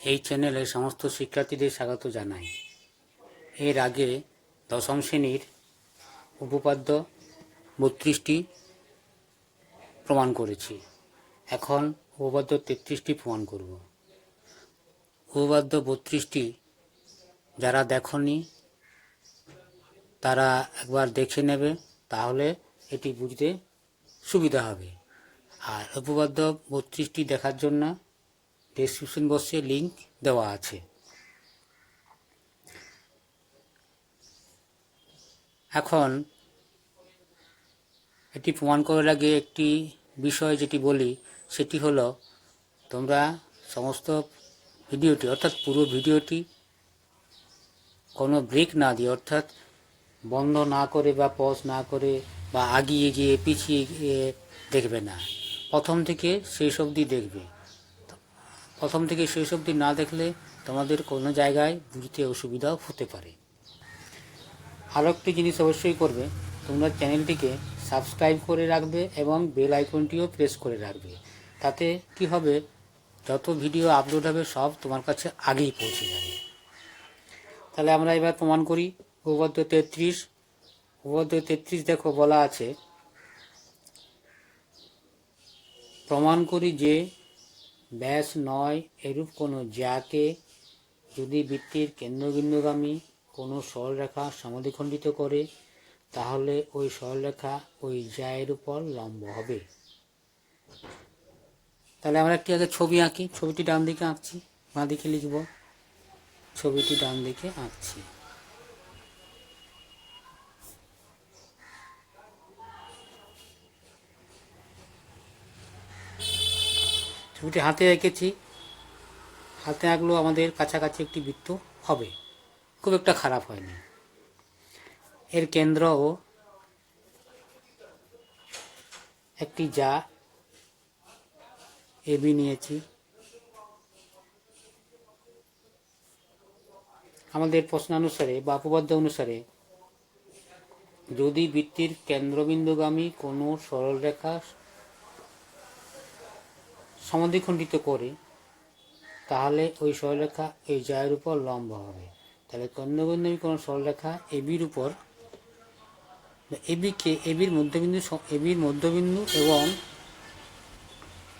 এই চ্যানেলে সমস্ত শিক্ষার্থীদের স্বাগত জানাই। এর আগে দশম শ্রেণির উপপাদ্য বত্রিশটি প্রমাণ করেছি। এখন উপপাদ্য তেত্রিশটি প্রমাণ করব। উপপাদ্য বত্রিশটি যারা দেখনি, তারা একবার দেখে নেবে, তাহলে এটি বুঝতে সুবিধা হবে। আর উপপাদ্য বত্রিশটি দেখার জন্য ডেসক্রিপশন বক্সে লিংক দেওয়া আছে। এখন এটি প্রমাণ করার আগে একটি বিষয় যেটি বলি, সেটি হলো তোমরা সমস্ত ভিডিওটি, অর্থাৎ পুরো ভিডিওটি কোনো ব্রেক না দিয়ে, অর্থাৎ বন্ধ না করে বা পজ না করে বা আগিয়ে গিয়ে পিছিয়ে গিয়ে দেখবে না। প্রথম থেকে শেষ অবধি দেখবে। প্রথম থেকে শেষ অবধি না দেখলে তোমাদের কোনো জায়গায় বুঝতে অসুবিধাও হতে পারে। আরও একটি জিনিস অবশ্যই করবে, তোমরা চ্যানেলটিকে সাবস্ক্রাইব করে রাখবে এবং বেল আইকনটিও প্রেস করে রাখবে। তাতে কি হবে, যত ভিডিও আপলোড হবে সব তোমার কাছে আগেই পৌঁছে যাবে। তাহলে আমরা এবার প্রমাণ করি, উপপাদ্য তেত্রিশ। উপপাদ্য তেত্রিশ দেখো বলা আছে, প্রমাণ করি যে ব্যাস নয় এরূপ কোনো জ্যাকে যদি বৃত্তির কেন্দ্রবিন্দুগামী কোনো সরলরেখা সমাধিখণ্ডিত করে, তাহলে ওই সরলরেখা ওই জ্যায়ের উপর লম্ব হবে। তাহলে আমরা একটি আগে ছবি আঁকি, ছবিটি ডান দিকে আঁকছি, বাঁ দিকে লিখব, ছবিটি ডান দিকে আঁকছি। ছবিটি হাতে এঁকেছি হাতে আঁকলেও আমাদের কাছাকাছি একটি বৃত্ত। হবে। খুব একটা খারাপ হয়নি। এর কেন্দ্র ও একটি যা এবি নিয়েছি। আমাদের প্রশ্নানুসারে বা উপপাদ্য অনুসারে যদি বৃত্তির কেন্দ্রবিন্দুগামী কোনো সরলরেখা সমাধিখণ্ডিত করে, তাহলে ওই সরলরেখা এই জয়ের উপর লম্ব হবে। তাহলে কেন্দ্রবিন্দু কোনো সরলরেখা এবির উপর, এবিকে এবির মধ্যবিন্দু এবির মধ্যবিন্দু এবং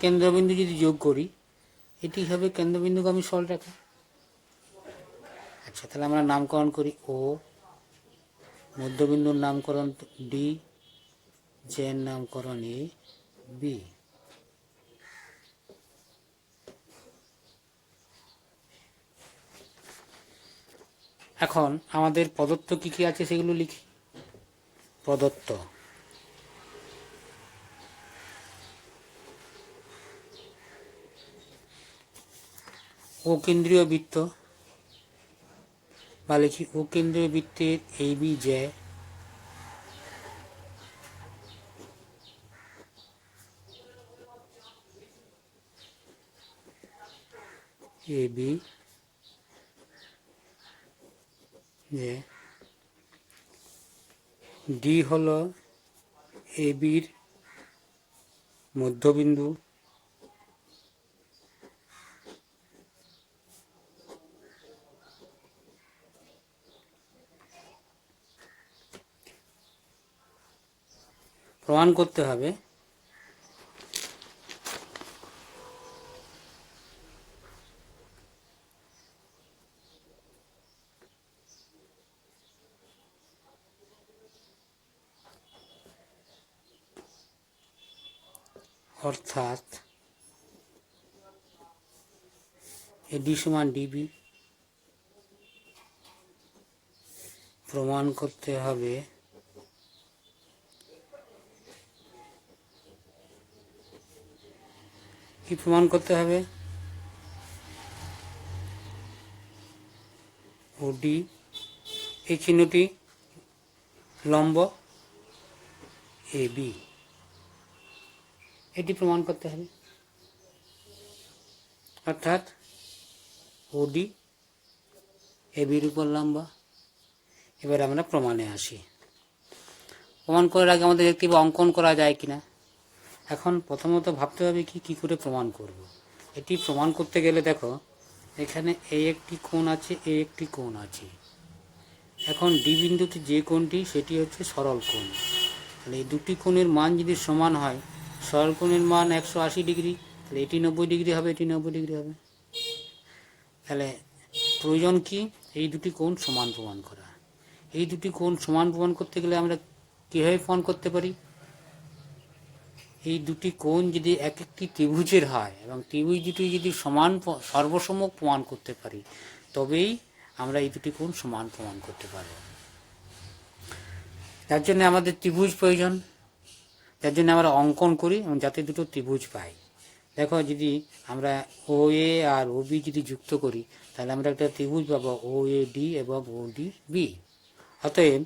কেন্দ্রবিন্দু যদি যোগ করি, এটি হবে কেন্দ্রবিন্দুগামী সরলরেখা। আচ্ছা তাহলে আমরা নামকরণ করি ও, মধ্যবিন্দুর নামকরণ ডি জের নামকরণ এ, বি। এখন আমাদের প্রদত্ত কি কি আছে সেগুলো লিখি। প্রদত্ত। ও কেন্দ্রীয় বৃত্ত বা লিখি ও কেন্দ্রীয় বৃত্তের এই বি জে এ বি যে ডি হলো এ বির মধ্যবিন্দু। প্রমাণ করতে হবে অর্থাৎ এডি সমান ডিবি প্রমাণ করতে হবে কি প্রমাণ করতে হবে? ওডি এই চিহ্নটি লম্ব এ বি এটি প্রমাণ করতে হবে। অর্থাৎ ওডি এবির উপর লম্বা। এবার আমরা প্রমাণে আসি। প্রমাণ করার আগে আমাদের দেখতে হবে অঙ্কন করা যায় কিনা? এখন প্রথমত ভাবতে হবে কি কি করে প্রমাণ করব। এটি প্রমাণ করতে গেলে দেখো, এখানে এই একটি কোণ আছে এই একটি কোণ আছে। এখন ডি বিন্দুতে যে কোণটি, সেটি হচ্ছে সরল কোণ। তাহলে এই দুটি কোণের মান যদি সমান হয় সরল কোণের মান একশো আশি ডিগ্রি, তাহলে এটি নব্বই ডিগ্রি হবে, এটি নব্বই ডিগ্রি হবে। তাহলে প্রয়োজন কি? এই দুটি কোণ সমান প্রমাণ করা। এই দুটি কোণ সমান প্রমাণ করতে গেলে আমরা কীভাবে প্রমাণ করতে পারি? এই দুটি কোণ যদি এক একটি ত্রিভুজের হয় এবং ত্রিভুজ দুটি যদি সমান সর্বসম্মক প্রমাণ করতে পারি, তবেই আমরা এই দুটি কোণ সমান প্রমাণ করতে পারব। তার জন্য আমাদের ত্রিভুজ প্রয়োজন। যার জন্য আমরা অঙ্কন করি এবং যাতে দুটো ত্রিভুজ পাই। দেখো যদি আমরা ও এ আর ও বি যদি যুক্ত করি, তাহলে আমরা একটা ত্রিভুজ পাবো ও এ ডি এবং ও ডি বি অতএব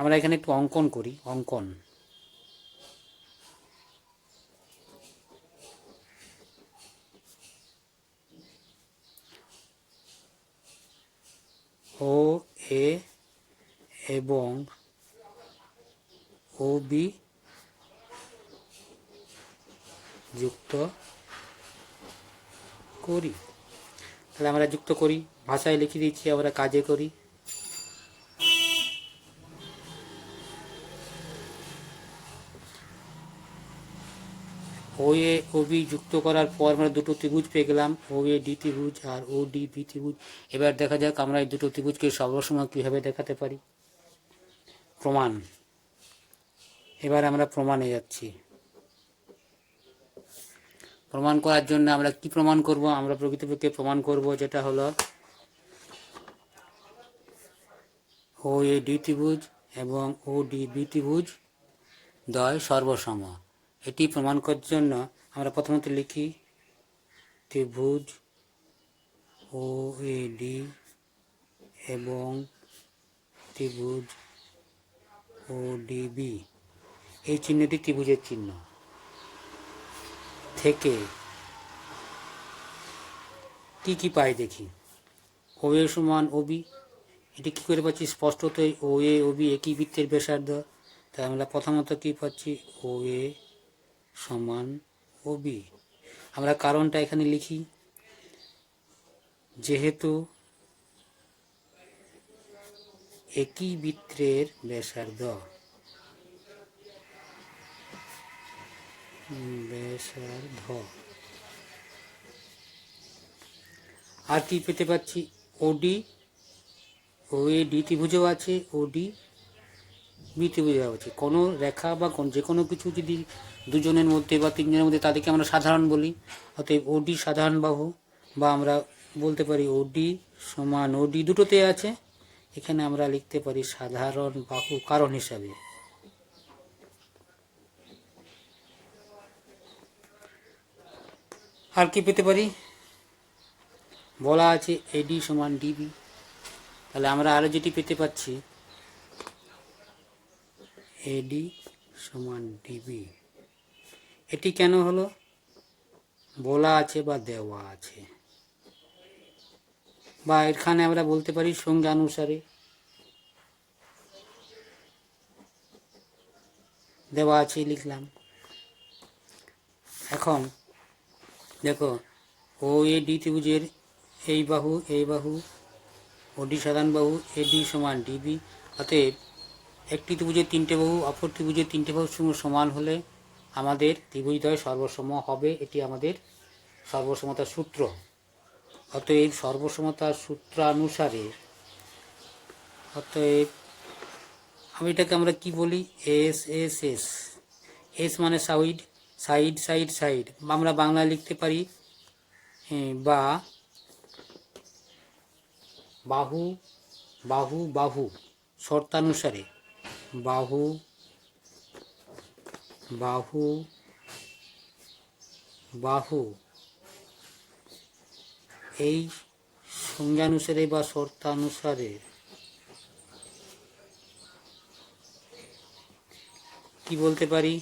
আমরা এখানে একটু অঙ্কন করি, অঙ্কন। ও এ এবং ও বি যুক্ত করি। তাহলে আমরা যুক্ত করি, ভাষায় লিখে দিচ্ছি আমরা কাজে করি। ও এ ও বি যুক্ত করার পর আমরা দুটো ত্রিভুজ পেয়ে গেলাম ও এ ডি ত্রিভুজ আর ও ডি বি ত্রিভুজ। এবার দেখা যাক আমরা এই দুটো ত্রিভুজকে সর্বসময় কীভাবে দেখাতে পারি। প্রমাণ। এবার আমরা প্রমাণে যাচ্ছি। প্রমাণ করার জন্য আমরা কি প্রমাণ করব? আমরা প্রকৃতপক্ষে প্রমাণ করব যেটা হলো ও এ ডি ত্রিভুজ এবং ও ডি বি ত্রিভুজ দয় সর্বসম। এটি প্রমাণ করার জন্য আমরা প্রথমত লিখি ত্রিভুজ ও এ ডি এবং ত্রিভুজ ও ডি বি এই চিহ্নটি ত্রিভুজের চিহ্ন। থেকে কি কি পাই দেখি? ও এ সমান ওবি এটি কী করে পাচ্ছি? স্পষ্টতই ও এ ও বি, একই বৃত্তের ব্যাসার্ধ। তাই আমরা প্রথমত কি পাচ্ছি? ও এ সমান ওবি আমরা কারণটা এখানে লিখি। যেহেতু একই বৃত্তের ব্যাসার্ধ। ব্যাসার্ধ আর কি পেতে পাচ্ছি? ওডি। ও এ ডি ত্রিভুজও আছে, ওডি। বি ত্রিভুজও আছে। কোনো রেখা বা কোন- যে কোনো কিছু যদি দুজনের মধ্যে বা তিনজনের মধ্যে, তাদেরকে আমরা সাধারণ বলি। অতএব ওডি সাধারণ বাহু বা আমরা বলতে পারি ওডি সমান ওডি দুটোতে আছে। এখানে আমরা লিখতে পারি সাধারণ বাহু কারণ হিসাবে। আর কি পেতে পারি? বলা আছে এডি সমান ডিবি তাহলে আমরা আরও যেটি পেতে পাচ্ছি এডি সমান ডিবি এটি কেন হলো? বলা আছে বা দেওয়া আছে। বা এখানে আমরা বলতে পারি সংজ্ঞানুসারে দেওয়া আছে লিখলাম। এখন দেখো, ও এ ডি ত্রিভুজের এই বাহু এই বাহু ওডি সাধারণ বাহু এডি সমান ডিবি অতএব একটি ত্রিভুজের তিনটে বাহু, অপর ত্রিভুজের তিনটে সঙ্গে সমান হলে আমাদের ত্রিভুজদ্বয় সর্বসম হবে, এটি আমাদের সর্বসমতার সূত্র। অতএব সর্বসমতার সূত্রানুসারে, অতএব আমি এটাকে আমরা কি বলি? এস এস এস এস মানে সাইড সাইড সাইড সাইড। আমরা বাংলা লিখতে পারি বা, বাহু বাহু বাহু, শর্তানুসারে। বাহু বাহু বাহু, এই সংজ্ঞানুসারে বা শর্তানুসারে। কি বলতে পারি?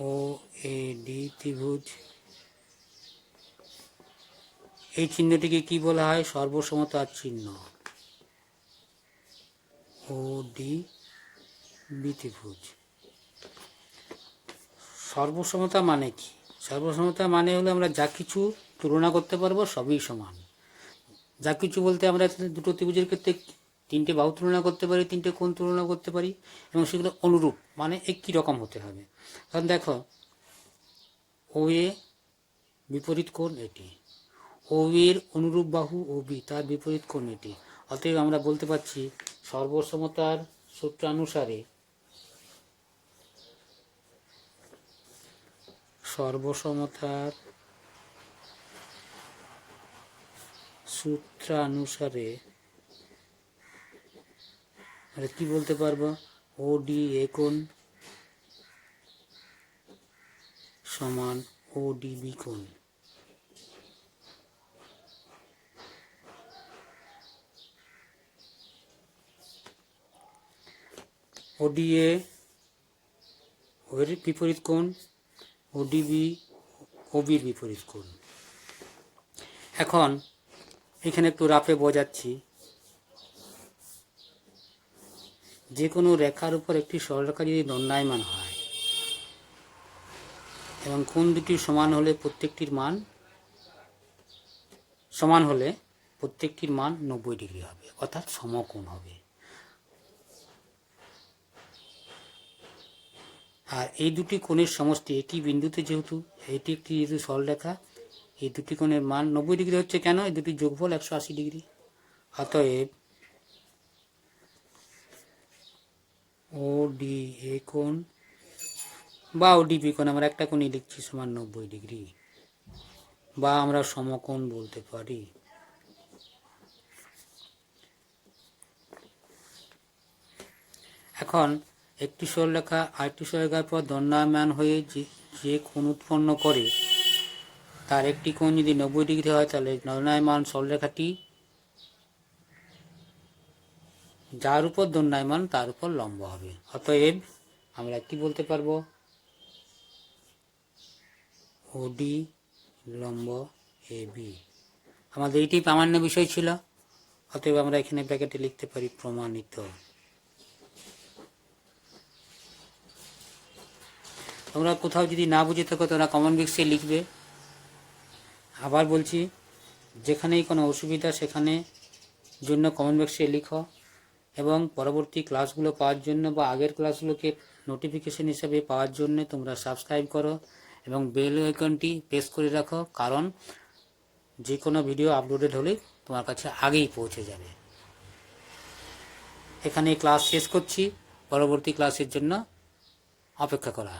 ও এ ডি ত্রিভুজ। এই চিহ্নটিকে কি বলা হয়? সর্বসমতার চিহ্ন। ও ডি বি ত্রিভুজ। সর্বসমতা মানে কি? সর্বসমতা মানে হলো আমরা যা কিছু তুলনা করতে পারব সবই সমান। যা কিছু বলতে আমরা দুটো ত্রিভুজের ক্ষেত্রে তিনটে বাহু তুলনা করতে পারি, তিনটে কোণ তুলনা করতে পারি, এবং সেগুলো অনুরূপ মানে একই রকম হতে হবে। কারণ দেখো ও এ বিপরীত কোণ এটি ও এর অনুরূপ বাহু ও বি তার বিপরীত কোণ এটি। অতএব আমরা বলতে পারছি, সর্বসমতার সূত্রানুসারে সর্বসমতার সূত্রানুসারে আমরা কি বলতে পারব? ও ডি এ কোণ সমান ও ডি বি কোণ। ওডিএ ওর বিপরীত কোণ ওডিবি ওবির বিপরীত কোণ। এখন এখানে একটু রাফে বোঝাচ্ছি। যে কোনো রেখার উপর একটি সরলরেখা যদি দণ্ডায়মান হয়, এবং কোন দুটি সমান হলে প্রত্যেকটির মান, সমান হলে প্রত্যেকটির মান নব্বই ডিগ্রি হবে, অর্থাৎ সমকোণ হবে। আর এই দুটি কোণের সমষ্টি একই বিন্দুতে যেহেতু, এটি একটি যেহেতু সরলরেখা, এই দুটি কোণের মান নব্বই ডিগ্রি হচ্ছে কেন? এই দুটি যোগফল একশো আশি ডিগ্রি। অতএব ও ডি এ কোণ বা ও ডিপি কোণ, আমরা একটা কোণই লিখছি, সমান নব্বই ডিগ্রি। বা আমরা সমকোণ বলতে পারি। এখন, একটি সরলরেখা আরেকটি সরলরেখার পর দণ্ডায়মান হয়ে যে যে কোণ উৎপন্ন করে, তার একটি কোণ যদি নব্বই ডিগ্রি হয়, তাহলে দণ্ডায়মান সরলরেখাটি যার উপর দণ্ডায়মান তার উপর লম্ব হবে। অতএব আমরা কি বলতে পারব? ওডি লম্ব এ বি আমাদের এইটি প্রামাণ্য বিষয় ছিল। অতএব আমরা এখানে ব্র্যাকেটে লিখতে পারি প্রমাণিত। তোমরা কোথাও যদি না বুঝে থাকো, তোমরা কমেন্ট বক্সে লিখবে। আবার বলছি, যেখানেই কোনো অসুবিধা, সেখানে জন্য কমেন্ট বক্সে লিখো। এবং পরবর্তী ক্লাসগুলো পাওয়ার জন্য বা আগের ক্লাসগুলোকে নোটিফিকেশন হিসাবে পাওয়ার জন্য তোমরা সাবস্ক্রাইব করো এবং বেল আইকনটি প্রেস করে রাখো, কারণ যে কোনো ভিডিও আপলোডেড হলে তোমার কাছে আগেই পৌঁছে যাবে। এখানে ক্লাস শেষ করছি। পরবর্তী ক্লাসের জন্য অপেক্ষা করা।